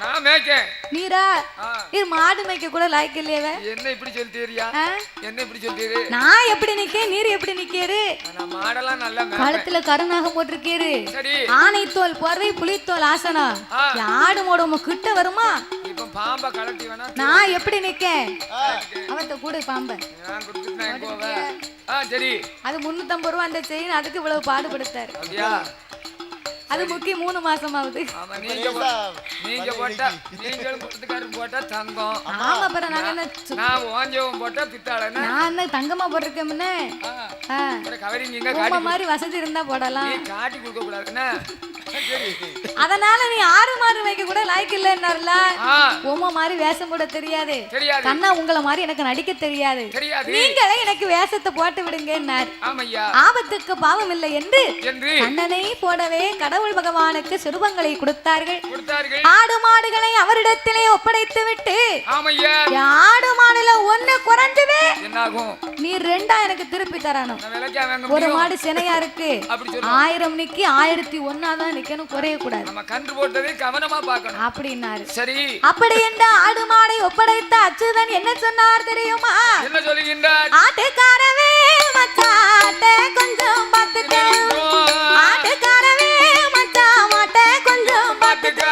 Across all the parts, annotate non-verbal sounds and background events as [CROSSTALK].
நான் மேய்க்கேன். நீரா. இது மாடு மேய்க்க கூட லாய்க்கு இல்லையவே. என்ன இப்படி சொல்லிட்டீரியா? என்ன இப்படி சொல்லிட்டீரு? நான் எப்படி நிக்க நீர் எப்படி நிக்கேரு? நான் மாடெல்லாம் நல்லா கழுத்துல கருநாகம் போட்டிருக்கேரு. ஆனை தோல் போர்வை புலித்தோல் ஆசனம் ஆ. ஆடு மோட கிட்ட வருமா? இப்ப பாம்பை கலட்டி வேணா நான் எப்படி நிக்க அவத்த கூட பாம்ப. நான் கொடுத்துட்டு நான் எங்க போவேன். ஆ சரி. அது முன்னூத்தம்பது ரூபா அந்த செயின் அதுக்கு இவ்வளவு பாடுபடுத்தாரு. அப்படியா? அது முக்கிய மூணு மாசம் ஆகுது நீங்க போட்டா நீங்களும் கொடுத்துக்காரன் போட்டா தங்கம். ஆமா அப்புறம் நாங்க என்ன நான் ஓஞ்சவன் போட்டா பித்தாளன்னு நான் என்ன தங்கமா போட்டிருக்கேன்னு கவரிங் இங்க உங்க காட்டி மாதிரி வசதி இருந்தா போடலாம். காட்டி கொடுக்க கூடாதுன்னு? அதனால நீ ஆறு மாடு வைக்க கூட ஆ. உமா மாதிரி வேஷம் போட தெரியாது. கண்ணா உங்களை மாதிரி எனக்கு நடிக்க தெரியாது. நீங்களே எனக்கு வேஷத்தை போட்டு ஆமையா. ஆபத்துக்கு பாவம் இல்லை என்று கண்ணனை போடவே கடவுள் பகவானுக்கு சிறுபங்களை கொடுத்தார்கள். ஆடு மாடுகளை அவரிடத்திலே ஒப்படைத்து விட்டு ஆடு மாடுல ஒண்ணு என்னாகும்? நீ ரெண்டா எனக்கு திருப்பி தரணும். ஒரு மாடு சினையா இருக்கு. ஆயிரம் நிக்கி ஆயிரத்தி ஒன்னாதான் நிக்கணும். குறைய கூடாது கன்று போட்டதை கவனமா பார்க்கணும். அப்படின்னாரு. சரி. அப்படி என்ற ஆடு மாடை ஒப்படைத்த அச்சுதன் என்ன சொன்னார் தெரியுமா? என்ன சொல்லுகின்றார்? ஆட்டுக்காரவே மச்சாட்ட கொஞ்சம் பார்த்துக்க. ஆட்டுக்காரவே மச்சான் மாட்ட கொஞ்சம் பார்த்துக்க.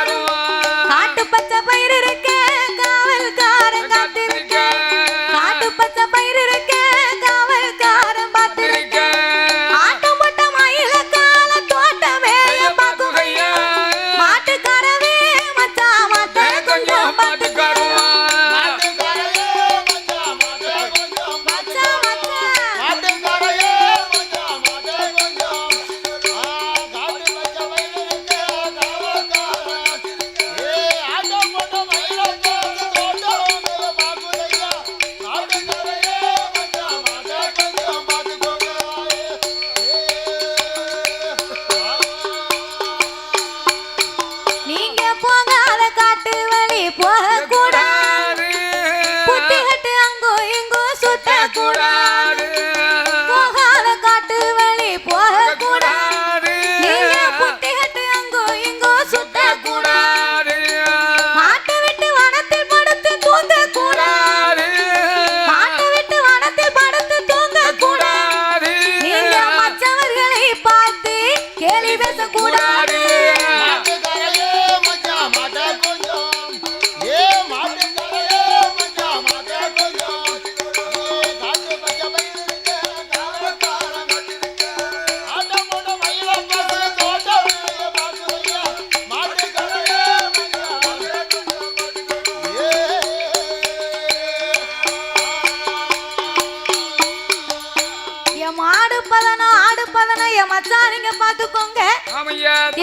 மச்சான் நீங்க பாத்துக்கோங்க.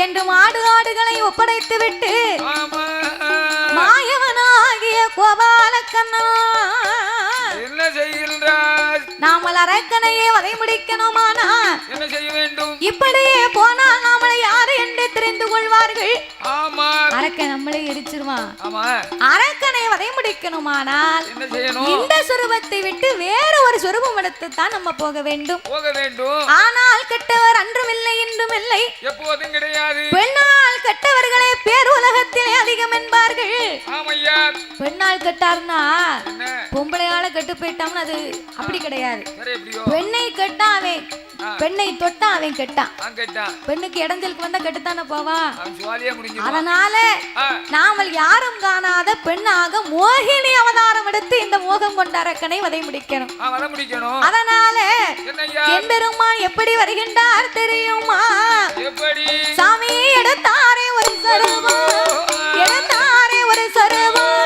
என்று மாடு ஆடுகளை ஒப்படைத்து விட்டு மாயவனாகிய கோபால கண்ணா என்ன செய்கின்றார்? நாமல் அரக்கனையே வதை முடிக்கணுமானா என்ன செய்ய வேண்டும்? இப்படியே போனால் நாமளை யாரு என்று தெரிந்து கொள்வார்கள். ஆமா. அரக்கன் நம்மளே எரிச்சிருவான். ஆமா. அரக்கனை வதை முடிக்கணுமானால் இந்த சுரூபத்தை விட்டு வேற ஒரு சுரூபம் எடுத்து தான் நம்ம போக வேண்டும். போக வேண்டும். ஆனால் கெட்டவர் அன்றும் இல்லை இன்றும் இல்லை எப்போதும் கிடையாது. பெண்ணால் பெண்ணால் கெட்டார்னா என்ன? பொம்பளையால கெட்டு போயிட்டான்னு அது அப்படி கிடையாது. பெண்ணை கெட்டா அவன் பெண்ணை தொட்டா அவன் கெட்டான். கேட்டான். பெண்ணுக்கு இடைஞ்சலுக்கு வந்தா கெட்டுத்தானே போவா? அதனால நாமல் யாரும் காணாத பெண்ணாக மோகினி அவதாரம் எடுத்து இந்த மோகம் கொண்ட அரக்கனை வதை முடிக்கணும். அதனால என்னய்யா? எம்பெருமான் எப்படி வருகின்றார் தெரியுமா? சாமி எடுத்தாரே ஒரு சருவம். எடுத்தாரே ஒரு சருவம்.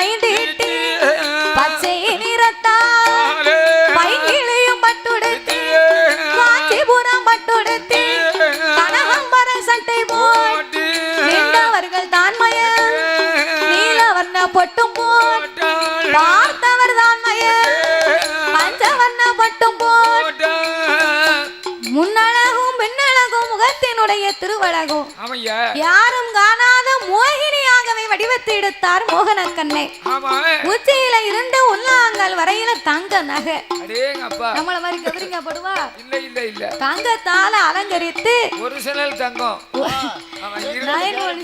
உருவத்துக்கு எடுத்தார் மோகன கண்ணை ஆமா. உச்சியில இருந்து உள்ளாங்கல் வரையில தங்க நகை. நம்மள மாதிரி கதிரிங்க படுவா இல்ல இல்ல இல்ல. தங்கத்தால அலங்கரித்து ஒரிஜினல் தங்கம். ஆமா நைன். One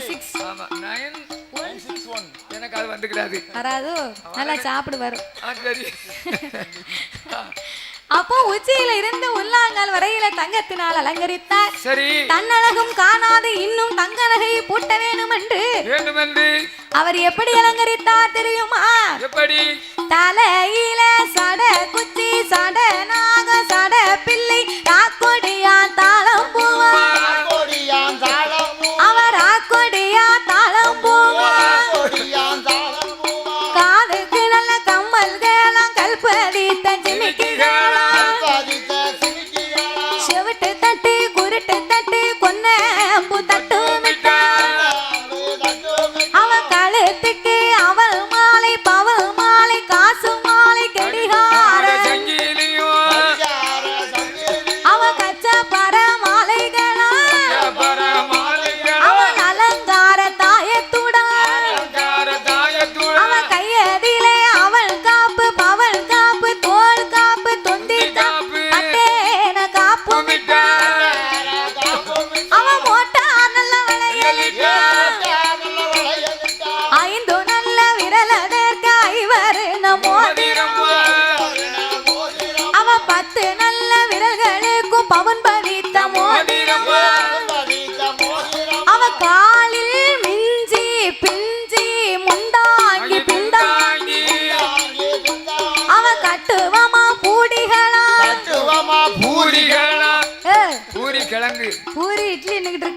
six. எனக்கு அது வந்துக்கிறாது வராது. நல்லா சாப்பிடு வரும் ஆ சரி. [LAUGHS] அப்போ உச்சியில இருந்து உள்ளாங்கல் வரையில தங்கத்தினால் அலங்கரித்தார். சரி. தன்னழகும் காணாது இன்னும் தங்க நகையை பூட்ட வேணும் என்று வேண்டுமென்று. அவர் எப்படி அலங்கரித்தார் தெரியுமா? எப்படி? தலையில சட குச்சி சட நாக சட பிள்ளை ராக்கொடியா தாளம் பூவா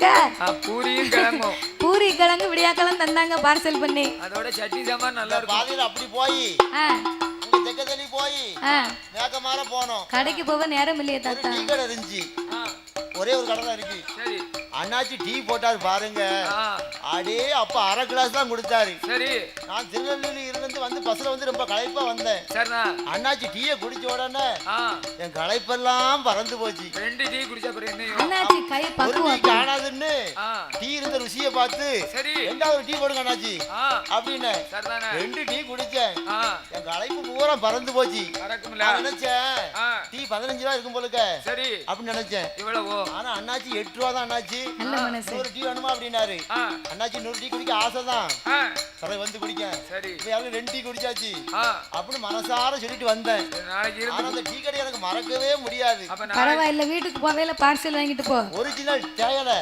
ஆ, பூரியும் கிழங்கும். பூரி கிழங்கு விடியாக்கெல்லாம் தந்தாங்க பார்சல் பண்ணி. அதோட சட்னி சாம்பார் நல்லா இருக்கும். பாதியில அப்படி போய் தெக்க தள்ளி போய் போனோம். கடைக்கு போக நேரம் இல்லையே தாத்தா. இருந்துச்சு ஒரே ஒரு கடை தான் இருக்கு. சரி. அண்ணாச்சி டீ போட்டாரு பாருங்க. அடே அப்ப அரை கிளாஸ் தான் கொடுத்தாரு. சரி. நான் திருநெல்வேலி இருந்து வந்து பஸ்ல வந்து ரொம்ப களைப்பா வந்தேன். சரிண்ணா. அண்ணாச்சி டீயை குடிச்ச உடனே என் களைப்பெல்லாம் பறந்து போச்சு. ரெண்டு டீ குடிச்ச அண்ணாச்சி கை ஒரு டீ பக்குவம் காணாதுன்னு டீ இருந்த ருசியை பார்த்து சரி. ரெண்டாவது ஒரு டீ போடுங்க அண்ணாச்சி. அப்படின்னு ரெண்டு டீ குடிச்சேன். என் களைப்பு பூரா பறந்து போச்சு. நினைச்சேன் டீ பதினஞ்சு ரூபா இருக்கும் போலுக்க சரி. அப்படின்னு நினைச்சேன். இவ்வளவோ. ஆனா அண்ணாச்சி எட்டு ரூபா தான் அண்ணாச்சி. நல்ல மனசு. நூறு டீ வேணுமா அப்படின்னாரு. அண்ணாச்சி நூறு டீ குடிக்க ஆசை தான். வந்து குடிக்க. சரி. இப்ப யாரும் ரெண்டு டீ குடிச்சாச்சு. அப்படின்னு மனசார சொல்லிட்டு வந்தேன். ஆனா அந்த டீ கடை எனக்கு மறக்கவே முடியாது. பரவாயில்ல வீட்டுக்கு போவேல பார்சல் வாங்கிட்டு போ. ஒரிஜினல் தேயலை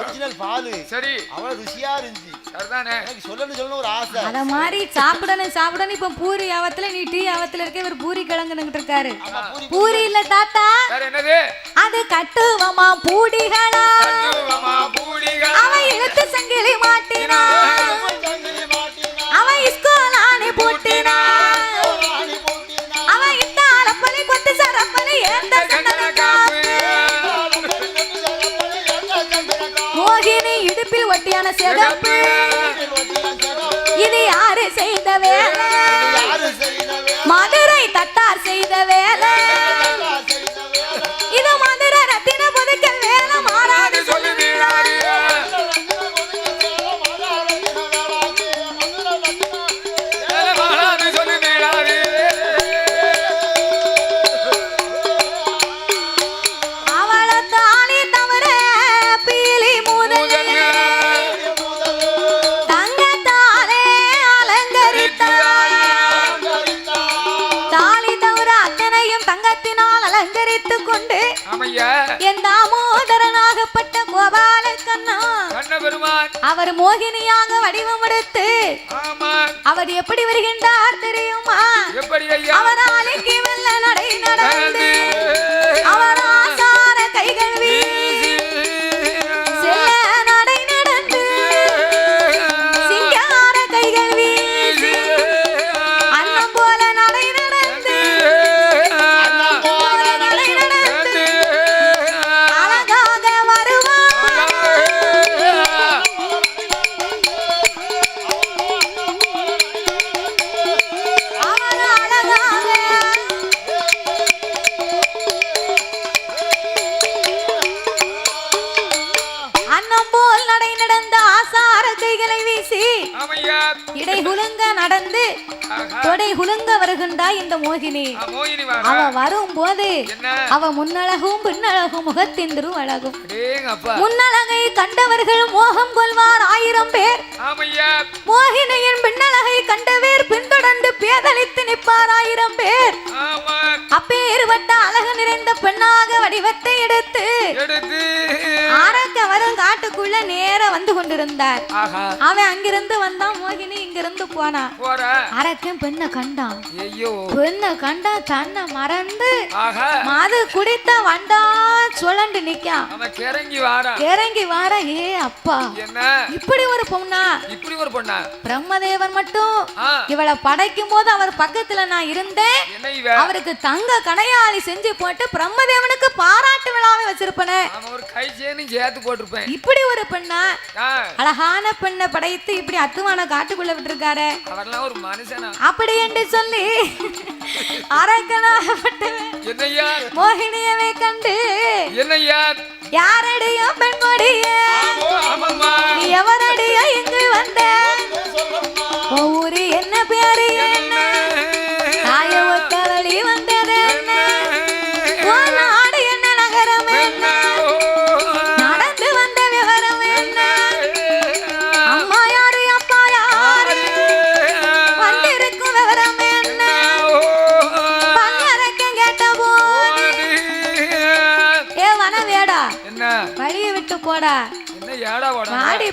ஒரிஜினல் பால். சரி. அவ்வளவு ருசியா இருந்துச்சு. சரிதானே? எனக்கு சொல்லணும் சொல்லணும் ஒரு ஆசை. அத மாதிரி சாப்பிடணும் சாப்பிடணும். இப்ப பூரி ஆவத்துல நீ டீ ஆவத்துல இருக்க இவர் பூரி கிழங்குனுகிட்டு இருக்காரு. பூரி இல்ல தாத்தா. என்னது? அது கட்டுவமா பூடிகளா? அவன் இழுத்து சங்கிலி மாட்டினா? அவன் பூட்டினா ராணி பூட்டினா, அவன் இட்டால பலி கொத்து சரப்பலி ஏந்த மோகினி இடுப்பில் ஒட்டியான சிகப்பு. அவர் எப்படி வருகின்றார் தெரியுமா? எப்படி ஐயா? அவர் அவ முன்னழகும் பின்னழகும் முகத்தின் திருவழகும். முன்னழகை கண்டவர்கள் மோகம் கொள்வார் ஆயிரம் பேர். மோகினியின் பின்னழகை கண்டவேர் பின்தொடர்ந்து பேதலித்து நிற்பார் ஆயிரம் பேர். அப்பேறுபட்ட அழகு நிறைந்த பெண்ணாக வடிவத்தை எடுத்து காட்டுக்குள்ள நேர வந்து கொண்டிருந்தார். அவன் அங்கிருந்து வந்தான். மோகினி இங்கிருந்து போனான் அரக்கன் பெண்ணை கண்டான் பெண்ணை கண்டா தன்னை மறந்து மது குடித்த வண்டா சுழண்டு நிக்கான் வாரா. இறங்கி வார ஏ அப்பா என்ன? இப்படி ஒரு பொண்ணா? இப்படி ஒரு பொண்ணா? பிரம்மதேவன் மட்டும்? இவளை படைக்கும் போது அவர் பக்கத்துல நான் இருந்தேன். அவருக்கு தங்க கடையாளி செஞ்சு போட்டு பிரம்மதேவனுக்கு பாராட்டு விழாவை வச்சிருப்பனே. அவன் ஒரு கை சேனும் சேர்த்து போட்டிருப்பேன். இப்படி ஒரு பெண்ணா? அழகான பெண்ணை படைத்து இப்படி அத்துவான காட்டுக்குள்ள விட்டுருக்காரு. அவர்லாம் ஒரு மனுஷனா? அப்படி என்று சொல்லி அரக்கனாகப்பட்டவன் மோகினியவை கண்டு என்னையா யாரடியோ பெண் கொடியே எவரடியோ இங்கு வந்த? ஊரு என்ன பேரு? என்ன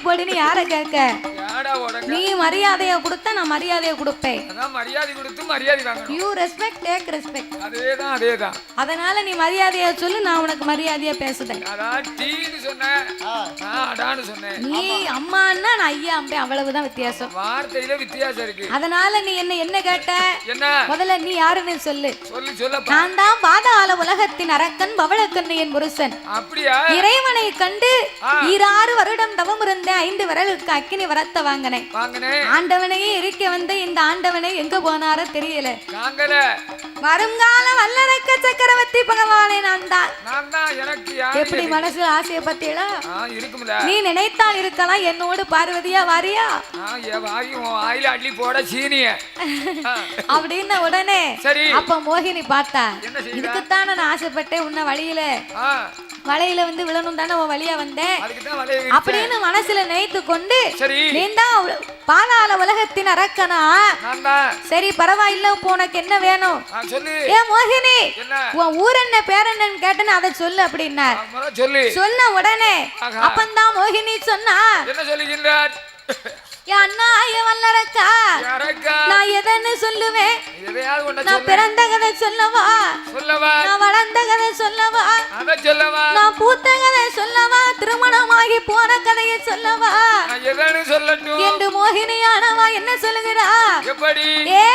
போடுன்னு யார கேட்க? நீ மரியாதைய கொடுத்தா நான் மரியாதைய கொடுப்பேன். அதான் மரியாதை கொடுத்து மரியாதை வாங்கணும். யூ ரெஸ்பெக்ட் டேக் ரெஸ்பெக்ட் அதேதான் அதேதான். அதனால நீ மரியாதைய சொல்லு நான் உனக்கு மரியாதையா பேசுதேன். அதான் டீன்னு சொன்னேன் அடான்னு சொன்னேன். நீ அம்மான்னா நான் ஐயா அம்பே அவ்வளவுதான் வித்தியாசம். வார்த்தையில வித்தியாசம் இருக்கு. அதனால நீ என்ன என்ன கேட்ட? என்ன? முதல்ல நீ யாருன்னு சொல்லு. சொல்லி சொல்லப்பா. நான் தான் பாதாள உலகத்தின் அரக்கன் பவளக்கண்ணையின் முருசன். அப்படியா? இறைவனை கண்டு ஆ. ஈராறு வருடம் தவம் இருந்தேன் ஐந்து விரலுக்கு அக்கினி வரத்த வாங்கினேன் வாங்கனே ஆண்டவனையே இருக்க வந்த இந்த ஆண்டவனை எங்க போனாரோ தெரியல. வருங்கால வல்லரக்க சக்கரவர்த்தி பகவானே நான் தான். எப்படி மனசுல ஆசைய பத்தியலா நீ நினைத்தால் இருக்கலாம் என்னோடு பார்வதியா வாரியா? அள்ளி போட சீனிய. அப்படின்னு உடனே அப்ப மோகினி பார்த்தா? இதுக்குத்தான் நான் ஆசைப்பட்டேன் உன்னை வழியில. வலையில வந்து விழணும் தானே உன் வழியா வந்தேன் தான் அப்படின்னு மனசுல நினைத்து கொண்டு சரி. நீந்தான் உல- பாதாள உலகத்தின் அரக்கனா? தான் சரி பரவாயில்ல உனக்கு என்ன வேணும்? ஏ மோகினி உன் ஊர் என்ன பேர் என்னன்னு கேட்டேன்னு அதை சொல்லு சொல்லு. சொன்ன உடனே. அப்பந்தான் மோகினி சொன்னா என்ன சொல்லுகின்றார்? அண்ணா வல்லரக்கா நான் எதன்னு சொல்லுவேன் நான் பிறந்த கதை சொல்லவா? சொல்லவா? நான் வளர்ந்த கதை சொல்லவா? நான் பூத்த கதை சொல்லவா? திருமணமாகி போன கதையை சொல்லவா? என்று மோகினியானவா என்ன சொல்லுகிறா? எப்படி? ஏ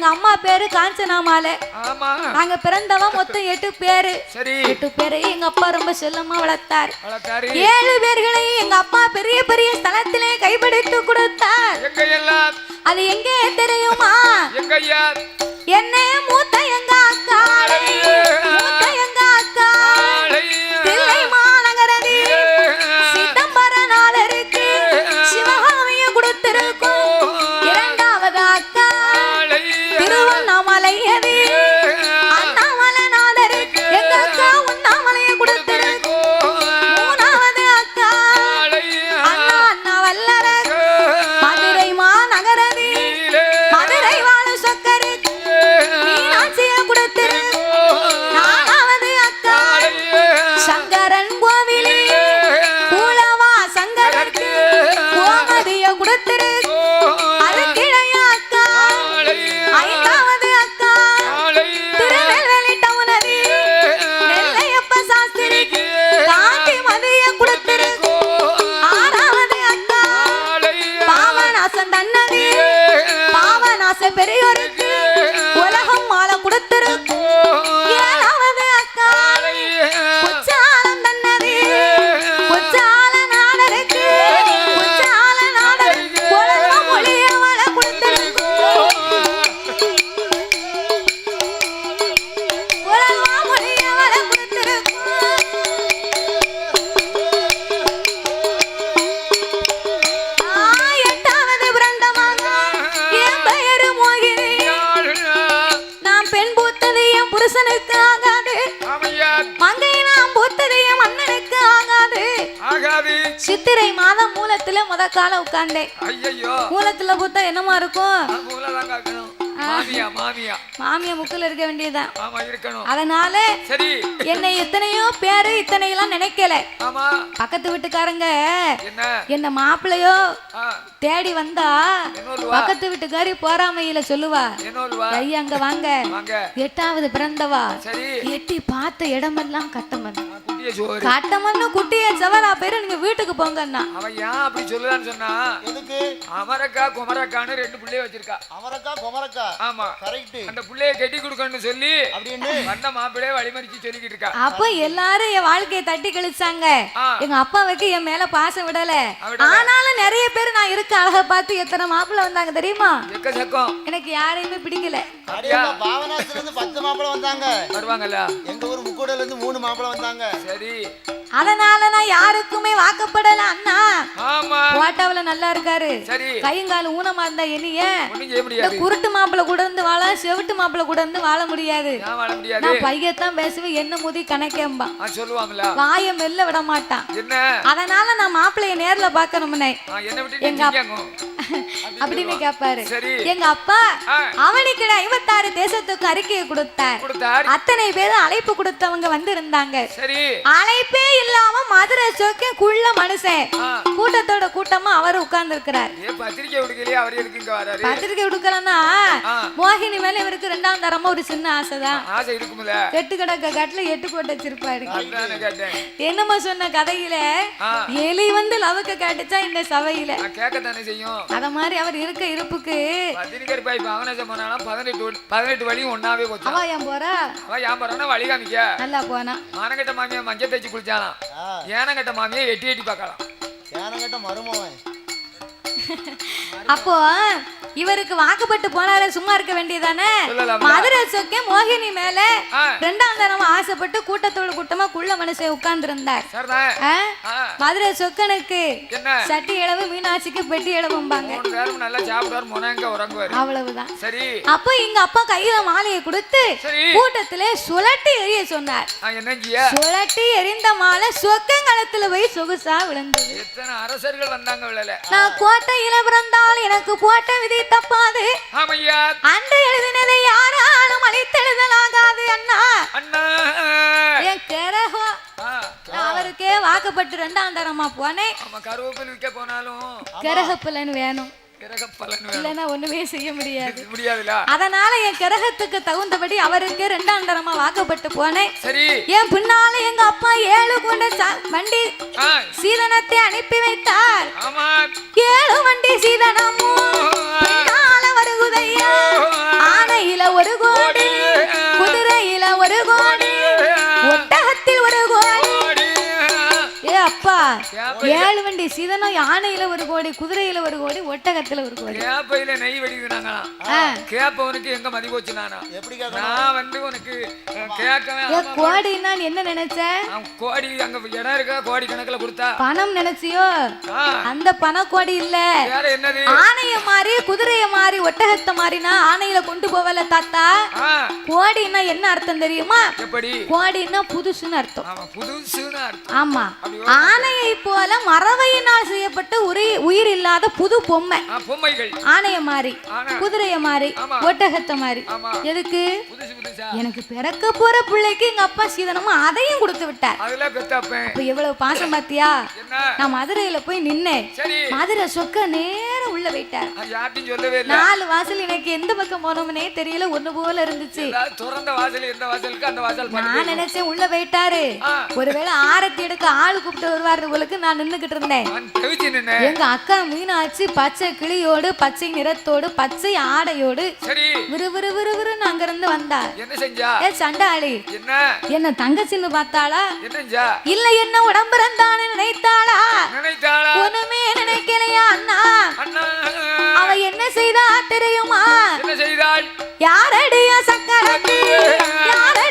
எங்க அம்மா பேரு காஞ்சனாமால. நாங்க பிறந்தவன் மொத்தம் எட்டு பேரு. எட்டு பேரையும் எங்க அப்பா ரொம்ப செல்லமா வளர்த்தார். ஏழு பேர்களையும் எங்க அப்பா பெரிய பெரிய ஸ்தலத்திலே கைப்பிடித்து கொடுத்தார். அது எங்கே தெரியுமா? என்னே மூத்த எங்க அக்கா மூத்த எங்க மங்கை நான் பூத்தது என் மன்னனுக்கு ஆகாது. ஆகாது. சித்திரை மாதம் மூலத்துல முத கால உட்கார்ந்தேன். மூலத்துல பூத்தா என்னமா இருக்கும்? மாமியா மாமியா. மாமியா முக்குல இருக்க வேண்டியதுதான். ஆமா இருக்கணும். அதனால சரி. என்னை எத்தனையோ பேரு இத்தனை எல்லாம் நினைக்கல. ஆமா. பக்கத்து வீட்டுக்காரங்க என்ன? என்ன மாப்பிள்ளையோ தேடி வந்தா பக்கத்து வீட்டுக்காரி போறாமையில சொல்லுவா ஐயா அங்க வாங்க. எட்டாவது பிறந்தவா? எட்டி பார்த்த இடமெல்லாம் கட்டமன் குட்டிய சோறு கட்டமன்னு குட்டிய செவரா பேரு நீங்க வீட்டுக்கு போங்கண்ணா. அவன் ஏன் அப்படி சொல்லுதான்னு சொன்னா எதுக்கு? அமரக்கா குமரக்கான்னு ரெண்டு பிள்ளைய வச்சிருக்கா. அவரக்கா குமரக்கா? ஆமா. கரெக்ட் அந்த புள்ளைய கட்டி கொடுக்கணும்னு சொல்லி அப்படின்னு வந்த மாப்பிள்ளைய வழிமறிச்சு சொல்லிக்கிட்டு இருக்கா. அப்ப எல்லாரும் என் வாழ்க்கையை தட்டி கழிச்சாங்க. எங்க அப்பாவுக்கு என் மேல பாசம் விடல. ஆனாலும் நிறைய பேர் நான் இருக்க அழக பார்த்து எத்தனை மாப்பிள்ளை வந்தாங்க தெரியுமா? எக்கச்சக்கம் எனக்கு யாரையுமே பிடிக்கல. பாவனாசுல இருந்து பத்து மாப்பிளை வந்தாங்க. வருவாங்கல்ல. எங்க ஊர் முக்கூடல இருந்து மூணு மாப்பிளை வந்தாங்க. சரி. அதனால நான் யாருக்குமே வாக்கப்படல அண்ணா. போட்டாவுல நல்லா இருக்காரு. கையங்கால ஊனமா இருந்தா என்னைய? இந்த குருட்டு மாப்பிள்ளை கூட இருந்து வாழ செவிட்டு மாப்பிள்ளை கூட இருந்து வாழ முடியாது. நான் பையத்தான் பேசுவேன் என்ன முதி கணக்கேம்பா. வாய மெல்ல விட மாட்டான். அதனால நான் மாப்பிள்ளைய நேர்ல பாக்கணும்னே எங்க அப்படின்னு கேட்பாரு சரி. எங்க அப்பா. அவனுக்கு ஐவத்தாறு தேசத்துக்கு அறிக்கையை கொடுத்தார். அத்தனை பேரும் அழைப்பு கொடுத்தவங்க வந்து இருந்தாங்க அழைப்பே இல்லாம மதுரை சோக்க குள்ள மனுஷன். கூட்டத்தோட கூட்டமா அவர் உட்கார்ந்து இருக்கிறார் பத்திரிக்கை விடுக்கலையே அவர் எதுக்கு இங்க வராரு? பத்திரிக்கை கொடுக்கலன்னா ஆ. மோகினி மேல இவருக்கு ரெண்டாம் தரமா ஒரு சின்ன ஆசைதான். ஆசை இருக்கும்ல. எட்டு கிடக்க கட்டுல எட்டு போட்டு வச்சிருப்பாரு. அதுதானே கேட்டேன். என்னமோ சொன்ன கதையில. எலி வந்து லவுக்க காட்டுச்சா இந்த சபையில? கேட்கத்தானே செய்யும். அத மாதிரி அவர் இருக்க இருப்புக்கு பத்திரிக்கை பாய் பவனேசம் போனாலும் பதினெட்டு வழி- பதினெட்டு வழியும் ஒன்னாவே போச்சு அவ ஏன் போறா? அவன் ஏன் போறான்னா வழி காமிக்க. நல்லா போனா. மாமியா மஞ்சள் தேய்ச்சி குளிச்சாலாம். ஆ, ஏனங்கட்ட மாமியை எட்டி எட்டி பார்க்கலாம். ஏனங்கட்ட மருமவன். [LAUGHS] அப்போ இவருக்கு வாக்குப்பட்டு போனாரு சும்மா இருக்க வேண்டியதானே? மதுரை சொக்கே மோகினி மேல. ரெண்டாம் தரமா ஆசைப்பட்டு கூட்டத்தோட கூட்டமா குள்ள மனுஷன் உட்கார்ந்து இருந்தார் மதுரை சொக்கனுக்கு சட்டி இளவு மீனாட்சிக்கு பெட்டி இளவும்பாங்க அவ்வளவுதான். சரி. அப்போ எங்க அப்பா கையில மாலையை கொடுத்து கூட்டத்திலே சுழட்டி எறிய சொன்னார். சுழட்டி எறிந்த மாலை சொக்கங்களத்துல போய் சொகுசா விழுந்தது. எத்தனை அரசர்கள் கோட்டையில பிறந்தால் எனக்கு போட்ட விதி தப்பாது. அன்று எழுதினதை யாராலும் அழித்தெழுதலாகாது அண்ணா. அண்ணா. என் கிரகம் அவருக்கே வாக்குப்பட்டு ரெண்டாம் தரமா போனேன். கருவேப்பில் விற்க போனாலும். கிரகப்புலன் வேணும். கிரக பலன் வேணும். இல்லைன்னா ஒண்ணுமே செய்ய முடியாது. முடியாதுல? அதனால என் கிரகத்துக்கு தகுந்தபடி அவருக்கு ரெண்டாம் தரமா வாக்கப்பட்டு போனேன். சரி. என் பின்னால எங்க அப்பா ஏழு கொண்ட வண்டி சீதனத்தை அனுப்பி வைத்தார். ஏழு வண்டி சீதனமும் பின்னால வருகுதையா? ஆனையில ஒரு கோடி குதிரையில ஒரு கோடி ஏழு வண்டி சீதனம் யானையில ஒரு கோடி குதிரையில ஒரு கோடி ஒட்டகத்துல ஒரு கோடி. கேப்பையில நெய் வெடிக்கிறாங்களாம். கேப்பவனுக்கு எங்க மதி போச்சு நானா எப்படி நான் வந்து உனக்கு கேட்கவே கோடின்னா என்ன நினைச்ச? கோடி அங்க இடம் இருக்கா? கோடி கணக்குல கொடுத்தா. பணம் நினைச்சியோ? அந்த பண கோடி இல்ல. வேற என்னது? ஆனைய மாறி குதிரைய மாறி ஒட்டகத்தை மாறினா ஆனையில கொண்டு போவல தாத்தா? கோடின்னா என்ன அர்த்தம் தெரியுமா? எப்படி? கோடின்னா புதுசுன்னு அர்த்தம். ஆமா புதுசுன்னு அர்த்தம். ஆமா. அப்படி ஆனையை போல மரவையினால் செய்யப்பட்ட உரி- உயிர் இல்லாத புது பொம்மை. ஆ, பொம்மைகள். ஆனைய மாறி குதிரைய மாறி. ஒட்டகத்தை மாறி. எதுக்கு? எனக்கு பிறக்க போற பிள்ளைக்கு எங்க அப்பா சீதனமா அதையும் கொடுத்து விட்டார். அப்ப எவ்வளவு பாசம் பாத்தியா? நான் மதுரையில போய் நின்னேன் மதுரை சொக்க நேரம் உள்ள போயிட்டார். நாலு வாசல் எனக்கு எந்த பக்கம் போனோம்னே தெரியல. ஒண்ணு போல இருந்துச்சு. நான் நினைச்சேன் உள்ள போயிட்டாரு. ஒருவேளை ஆரத்தி எடுக்க ஆளு கூப்பிட்டு வருவாரு உங்களுக்கு நான் நின்னுகிட்டு இருந்தேன். எங்க அக்கா மீனாட்சி பச்சை கிளியோடு பச்சை நிறத்தோடு பச்சை ஆடையோடு சரி. விறு விறு விறு விறுன்னு அங்கிருந்து வந்தா என்ன செஞ்சா? ஏ சண்டாளி. என்ன? தங்கச்சின்னு பார்த்தாளா? இல்ல என்ன உடம்புறந்தான்னு நினைத்தாளா? நினைத்தாளா? ஒண்ணுமே நினைக்கலையா அண்ணா? அவ என்ன செய்தா தெரியுமா? யாரடிய சக்கரத்தி? யாரடிய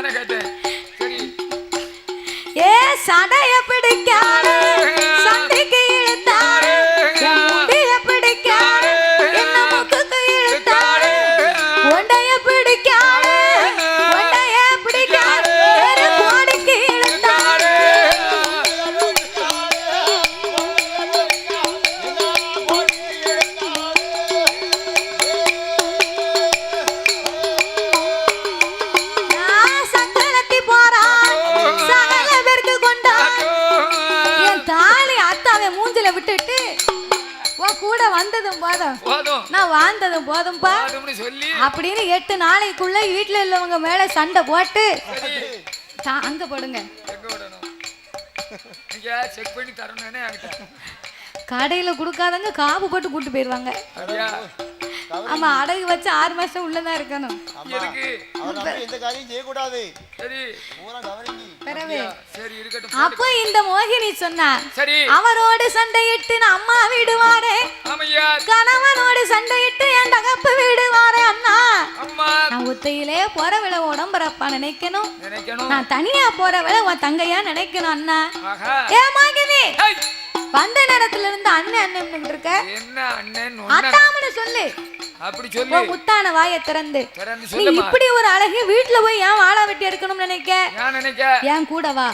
முட்டுத போதும்னு சொல்லி அப்படின்னு எட்டு நாளைக்குள்ள வீட்டுல உள்ளவங்க மேல சண்டை போட்டு அங்க போடுங்க. செக் பண்ணி தரணும்னே கடையில கொடுக்காதங்க காப்பு போட்டு கூட்டு போயிருவாங்க. ஆமா அடகு வச்சு ஆறு மாசம் உள்ளதான் இருக்கணும். எதுக்கு? அவர் நம்ம எந்த காரியம் செய்யக்கூடாது. சரி. இருக்கட்டும். அப்போ இந்த மோகினி சொன்னா சரி. அவரோடு சண்டையிட்டு நான் அம்மா விடுவாரே? கணவனோடு சண்டையிட்டு என் தகப்பு விடுவாரே அண்ணா? நான் ஒத்தையிலே போறவள உடம்புறப்பா நினைக்கணும். நான் தனியா போறவள உன் தங்கையா நினைக்கணும் அண்ணா. ஏ மோகினி! வந்த நேரத்துல இருந்து அண்ணன் அண்ணன் இருக்க. என்ன அண்ணன் ஒண்ணு அத்தாமனு சொல்லு. அப்படி சொல்லு. முத்தான வாயை திறந்து. நீ இப்படி ஒரு அழகு வீட்டுல போய் ஏன் வாழ வெட்டி எடுக்கணும்னு நினைக்க? நான் நினைக்க? ஏன் கூட வா.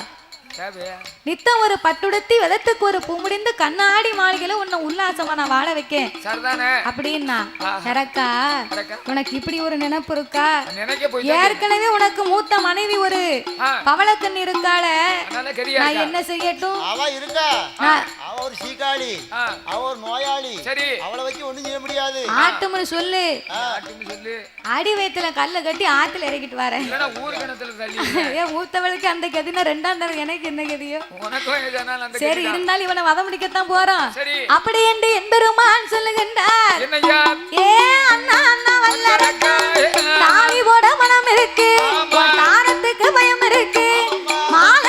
நித்தம் ஒரு பட்டுடுத்தி விதத்துக்கு ஒரு பூ முடிந்து கண்ணாடி மாளிகையில உன்னை உல்லாசமா நான் வாழ வைக்கேன். சரிதானே? அப்படின்னா சரக்கா. உனக்கு இப்படி ஒரு நினைப்பு இருக்கா? ஏற்கனவே உனக்கு மூத்த மனைவி ஒரு ஆ. பவளக்கண்ணி இருக்காள. நான் இருக்கா? என்ன செய்யட்டும்? அவ ஒரு சீக்காளி நோயாளி. சரி. அவளை வச்சு ஒண்ணும் செய்ய முடியாது. ஆட்டும்னு சொல்லு. சொல்லு. அடி வயித்துல கல்ல கட்டி ஆத்துல இறக்கிட்டு வரேன். இல்லனா ஏன் மூத்தவளுக்கு அந்த கதினா ரெண்டாம் தடவை எனக்கு என்ன கதியோ? சரி இருந்தாலும் இவனை வதம் முடிக்க தான் போறான் அப்படி என்று என்பெருமான் சொல்லுகின்றார். ஏ அண்ணா அண்ணா வல்லரக்கா தாவி போட மனம் இருக்கு. பயம் இருக்கு. மாலை